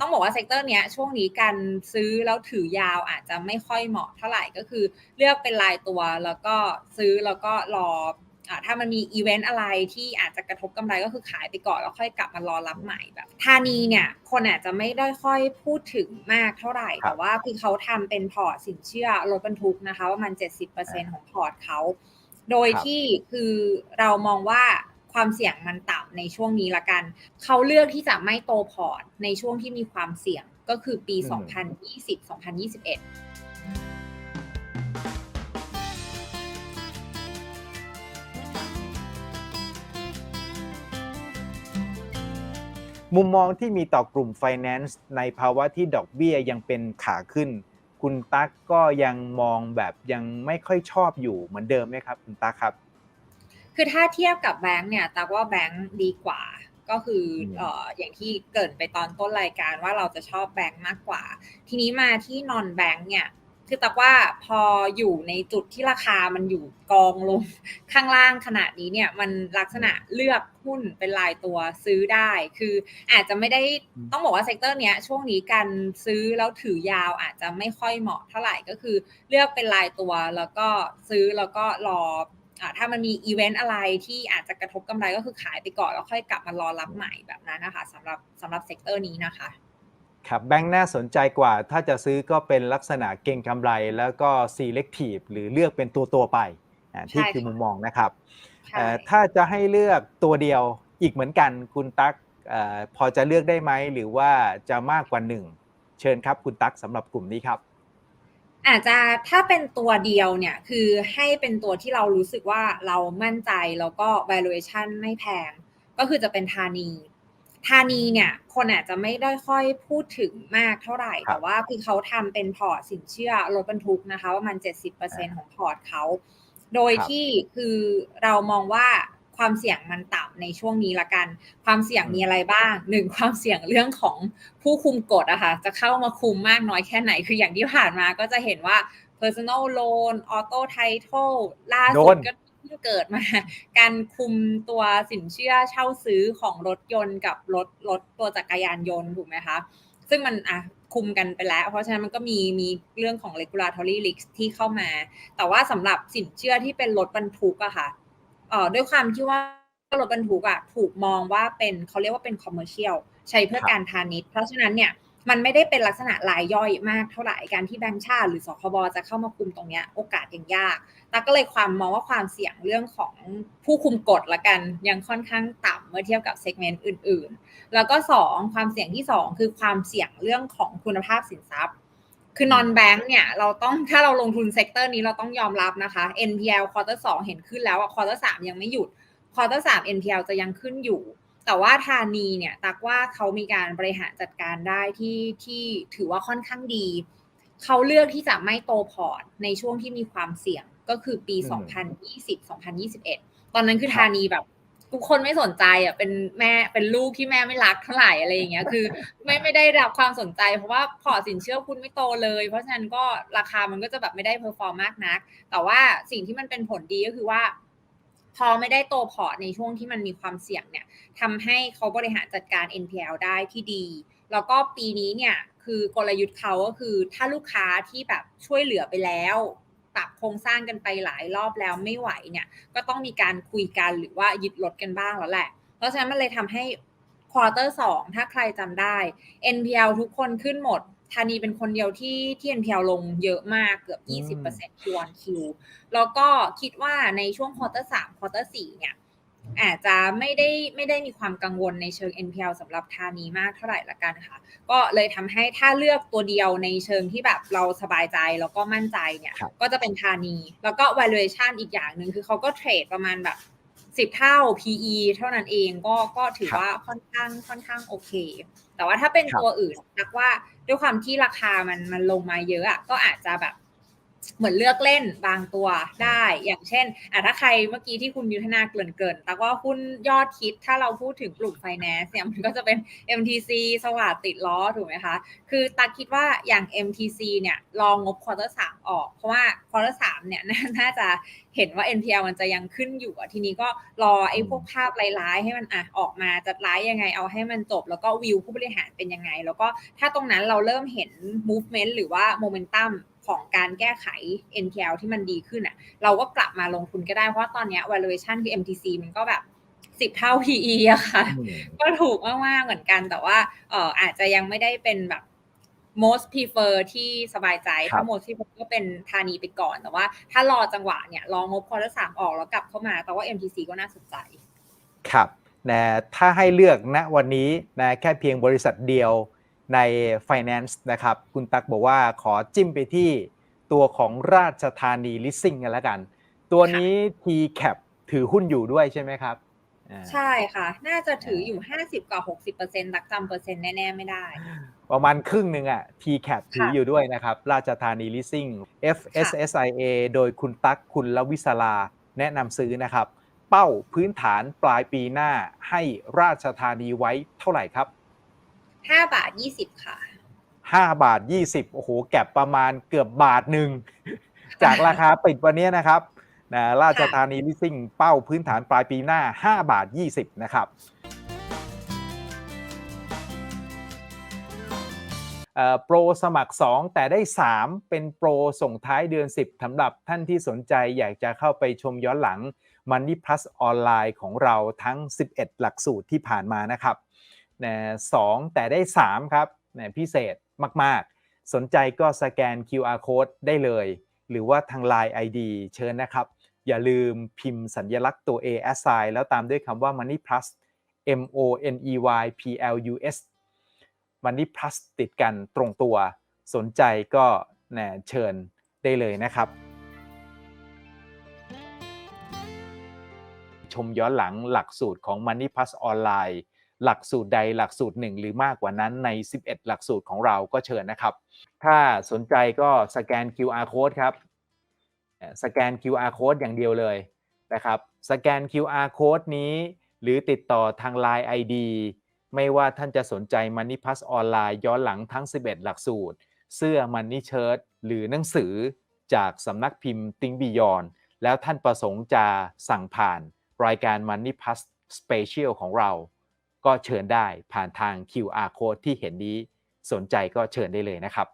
ต้องบอกว่าเซกเตอร์เนี้ยช่วงนี้การซื้อแล้วถือยาวอาจจะไม่ค่อยเหมาะเท่าไหร่ก็คือ เลือกเป็นรายตัวแล้วก็ซื้อแล้วก็รออ่าถ้ามันมีอีเวนต์อะไรที่อาจจะกระทบกำไรก็คือขายไปก่อนแล้วค่อยกลับมารอรับใหม่แบบธานีเนี่ย คนอาจจะไม่ได้ค่อยพูดถึงมากเท่าไหร่ครับแต่ว่าคือเขาทำเป็นพอร์ตสินเชื่อรถบรรทุกนะคะว่ามัน70%ของพอร์ตเขา โดยครับที่คือเรามองว่า ความเสี่ยงมันต่ำในช่วงนี้ละกัน เขาเลือกที่จะไม่โตพอร์ตในช่วงที่มีความเสี่ยงก็คือปี 2020-2021มุมมองที่มีต่อกลุ่ม Finance ในภาวะที่ดอกเบี้ยยังเป็นขาขึ้น คุณตั๊กก็ยังมองแบบยังไม่ค่อยชอบอยู่เหมือนเดิมไหมครับ คุณตั๊กครับ คือถ้าเทียบกับแบงก์เนี่ยตาว่าแบงก์ดีกว่าก็คืออมเอ่ออย่างที่เกริดไปตอนต้นรายการว่าเราจะชอบแบงก์มากกว่า ทีนี้มาที่นอนแบงก์เนี่ยคือตาว่าพออยู่ในจุดที่ราคามันอยู่กองลงข้างล่างขนาดนี้เนี่ยมันลักษณะเลือกหุ้นเป็นรายตัวซื้อได้ คืออาจจะไม่ได้อืมต้องบอกว่าเซกเตอร์เนี้ยช่วงนี้การซื้อแล้วถือยาวอาจจะไม่ค่อยเหมาะเท่าไหร่ก็คือเลือกเป็นรายตัวแล้วก็ซื้อแล้วก็รออ่า ถ้ามันมีอีเวนต์อะไรที่อาจจะกระทบกำไรก็คือขายไปก่อนแล้วค่อยกลับมารอรับใหม่แบบนั้นนะคะสำหรับสำหรับเซกเตอร์นี้นะคะครับแบงค์น่าสนใจกว่า ถ้าจะซื้อก็เป็นลักษณะเก่งกำไร แล้วก็ selective หรือเลือกเป็นตัวตัวๆไปอ่าที่ใช่คือค่ะมุมมองนะครับใช่เอ่อถ้าจะให้เลือกตัวเดียวอีกเหมือนกันคุณตั๊กเอ่อพอจะเลือกได้ไหมหรือว่าจะมากกว่าหนึ่งเชิญครับคุณตั๊กสำหรับกลุ่มนี้ครับ อาจจะถ้าเป็นตัวเดียวเนี่ยคือให้เป็นตัวที่เรารู้สึกว่าเรามั่นใจแล้วก็ valuation ไม่แพง ก็คือจะเป็นธานี ธานีเนี่ยคนอาจจะไม่ได้ค่อยพูดถึงมากเท่าไหร่ครับแต่ว่าคือเขาทำเป็นพอร์ตสินเชื่อรถบรรทุกนะคะว่ามัน 70%ของพอร์ตเขา โดยครับที่คือเรามองว่า ความเสี่ยงมันต่ำในช่วงนี้ละกัน ความเสี่ยงมีอะไรบ้างหนึ่งความเสี่ยงเรื่องของผู้คุมกฎอะค่ะจะเข้ามาคุมมากน้อยแค่ไหน คืออย่างที่ผ่านมาก็จะเห็นว่า personal loan auto title ล่าสุดก็เพิ่งเกิดมา การคุมตัวสินเชื่อเช่าซื้อของรถยนต์กับรถรถตัวจักรยานยนต์ถูกไหมคะ ซึ่งมันอะคุมกันไปแล้ว เพราะฉะนั้นมันก็มีมีเรื่องของ regulatory risk ที่เข้ามา แต่ว่าสำหรับสินเชื่อที่เป็นรถบรรทุกอะค่ะเอ่อ ด้วยความที่ว่ารถบรรทุกอะถูกมองว่าเป็นเขาเรียกว่าเป็น commercial ใช้เพื่อครับการพาณิชย์ เพราะฉะนั้นเนี่ยมันไม่ได้เป็นลักษณะรายย่อยมากเท่าไหร่การที่แบงก์ชาติ หรือสคบจะเข้ามาคุมตรงเนี้ยโอกาสยังยากตาก็เลยความมองว่าความเสี่ยงเรื่องของผู้คุมกฎละกัน ยังค่อนข้างต่ำเมื่อเทียบกับเซกเมนต์อื่น ๆ แล้วก็สองความเสี่ยงที่สองคือความเสี่ยงเรื่องของคุณภาพสินทรัพย์ คือนอนแบงค์เนี่ยเราต้องถ้าเราลงทุนเซกเตอร์นี้เราต้องยอมรับนะคะ NPL ควอเตอร์สองเห็นขึ้นแล้วอะควอเตอร์สามยังไม่หยุดควอเตอร์สาม NPL จะยังขึ้นอยู่ แต่ว่าธานีเนี่ยตักว่าเขามีการบริหารจัดการได้ที่ที่ถือว่าค่อนข้างดี เขาเลือกที่จะไม่โตพอร์ตในช่วงที่มีความเสี่ยงก็คือปีอืม2020-2021 ตอนนั้นคือครับธานีแบบ ทุกคนไม่สนใจอะเป็นแม่เป็นลูกที่แม่ไม่รักเท่าไหร่อะไรอย่างเงี้ย คือไม่ไม่ได้รับความสนใจ เพราะว่าพอสินเชื่อคุณไม่โตเลย เพราะฉะนั้นก็ราคามันก็จะแบบไม่ได้เพอร์ฟอร์มมากนัก แต่ว่าสิ่งที่มันเป็นผลดีก็คือว่า พอไม่ได้โตพอในช่วงที่มันมีความเสี่ยงเนี่ยทำให้เขาบริหารจัดการ NPL ได้ที่ดี แล้วก็ปีนี้เนี่ยคือกลยุทธ์เขาก็คือถ้าลูกค้าที่แบบช่วยเหลือไปแล้ว ปรับโครงสร้างกันไปหลายรอบแล้วไม่ไหวเนี่ยก็ต้องมีการคุยกันหรือว่ายึดรถกันบ้างแล้วแหละ เพราะฉะนั้นมันเลยทำให้ควอเตอร์สองถ้าใครจำได้ NPL ทุกคนขึ้นหมดธานีเป็นคนเดียวที่ที่ NPL ลงเยอะมากเกือบ 20% Q on Q แล้วก็คิดว่าในช่วงควอเตอร์สามควอเตอร์สี่เนี่ย อาจจะไม่ได้ไม่ได้มีความกังวลในเชิง NPL สำหรับธานีมากเท่าไหร่ละกันค่ะ ก็เลยทำให้ถ้าเลือกตัวเดียวในเชิงที่แบบเราสบายใจแล้วก็มั่นใจเนี่ยครับก็จะเป็นธานี แล้วก็ valuation อีกอย่างหนึ่งคือเขาก็เทรดประมาณแบบสิบเท่า PE เท่านั้นเองก็ก็ถือว่าค่อนข้างค่อนข้างโอเค แต่ว่าถ้าเป็นครับตัวอื่นนักว่าด้วยความที่ราคามันมันลงมาเยอะอะก็อาจจะแบบ เหมือนเลือกเล่นบางตัวได้ อย่างเช่นอะถ้าใครเมื่อกี้ที่คุณยุทธนาเกริ่นเกินแต่ว่าหุ้นยอดคิดถ้าเราพูดถึงกลุ่มไฟแนนซ์เนี่ยมันก็จะเป็น MTC สวัสดิ์ติดล้อถูกไหมคะ คือตาคิดว่าอย่าง MTC เนี่ยลองงบควอเตอร์สามออก เพราะว่าควอเตอร์สามเนี่ยน่าจะเห็นว่า NPL มันจะยังขึ้นอยู่ทีนี้ก็รอไอ้พวกภาพร้ายๆให้มันอะออกมาจะร้ายยังไงเอาให้มันจบ แล้วก็วิวผู้บริหารเป็นยังไง แล้วก็ถ้าตรงนั้นเราเริ่มเห็น movement หรือว่า momentum ของการแก้ไข NPL ที่มันดีขึ้นอะ เราก็กลับมาลงทุนก็ได้ เพราะว่าตอนเนี้ย valuation คือ MTC มันก็แบบสิบเท่า PE อะค่ะอืมก็ถูกมากๆเหมือนกัน แต่ว่าเอออาจจะยังไม่ได้เป็นแบบ most prefer ที่สบายใจครัถ้าบ most prefer ก็เป็นธานีไปก่อน แต่ว่าถ้ารอจังหวะเนี่ยรองบพอร์ตสามออกแล้วกลับเข้ามา แต่ว่า MTC ก็น่าสนใจ ครับนะถ้าให้เลือกณวันนี้นะแค่เพียงบริษัทเดียว ใน Finance นะครับ คุณตั๊กบอกว่าขอจิ้มไปที่ตัวของราชธานี Leasing กันแล้วกัน ตัวนี้ TCAP ถือหุ้นอยู่ด้วยใช่ไหมครับอ่าใช่ค่ะ น่าจะถืออยู่ 50กว่า60เปอร์เซ็นต์ตักจำเปอร์เซ็นต์แน่ๆไม่ได้ ประมาณครึ่งหนึ่งอะ TCAP ถืออยู่ด้วยนะครับ ราชธานี Leasing FSSIA โดยคุณตั๊กคุณลวิศลาแนะนำซื้อนะครับ เป้าพื้นฐานปลายปีหน้าให้ราชธานีไว้เท่าไหร่ครับ 5บาท20ค่ะ5บาท20โอ้โห แก็บประมาณเกือบบาทหนึ่ง จากราคาปิดวันนี้นะครับนะราชธานีลิสซิ่งเป้าพื้นฐานปลายปีหน้า 5 บาท 20 นะครับเอ่อโปรสมัคร 2 แต่ได้ 3 เป็นโปรส่งท้ายเดือน 10สำหรับท่านที่สนใจอยากจะเข้าไปชมย้อนหลัง Money Plus ออนไลน์ของเราทั้ง 11 หลักสูตรที่ผ่านมานะครับ นะสองแต่ได้ 3 ครับนะพิเศษมาก ๆ สนใจก็สแกน QR code ได้เลย หรือว่าทาง Line ID เชิญนะครับ อย่าลืมพิมพ์สัญลักษณ์ตัว A assign แล้วตามด้วยคำว่า Money Plus M O N E Y P L U S Money Plus ติดกันตรงตัว สนใจก็น่เชิญได้เลยนะครับ ชมย้อนหลังหลักสูตรของ Money Plus ออนไลน์ หลักสูตรใดหลักสูตรหนึ่งหรือมากกว่านั้นใน 11 หลักสูตรของเราก็เชิญนะครับ ถ้าสนใจก็สแกน QR code ครับ สแกน QR code อย่างเดียวเลยนะครับ สแกน QR code นี้ หรือติดต่อทาง Line ID ไม่ว่าท่านจะสนใจ Money Plus ออนไลน์ย้อนหลังทั้ง 11 หลักสูตร เสื้อ Money Shirt หรือหนังสือจากสำนักพิมพ์ Think Beyond แล้วท่านประสงค์จะสั่งผ่านรายการ Money Plus Special ของเรา ก็เชิญได้ผ่านทาง QR code ที่เห็นนี้สนใจก็เชิญได้เลยนะครับ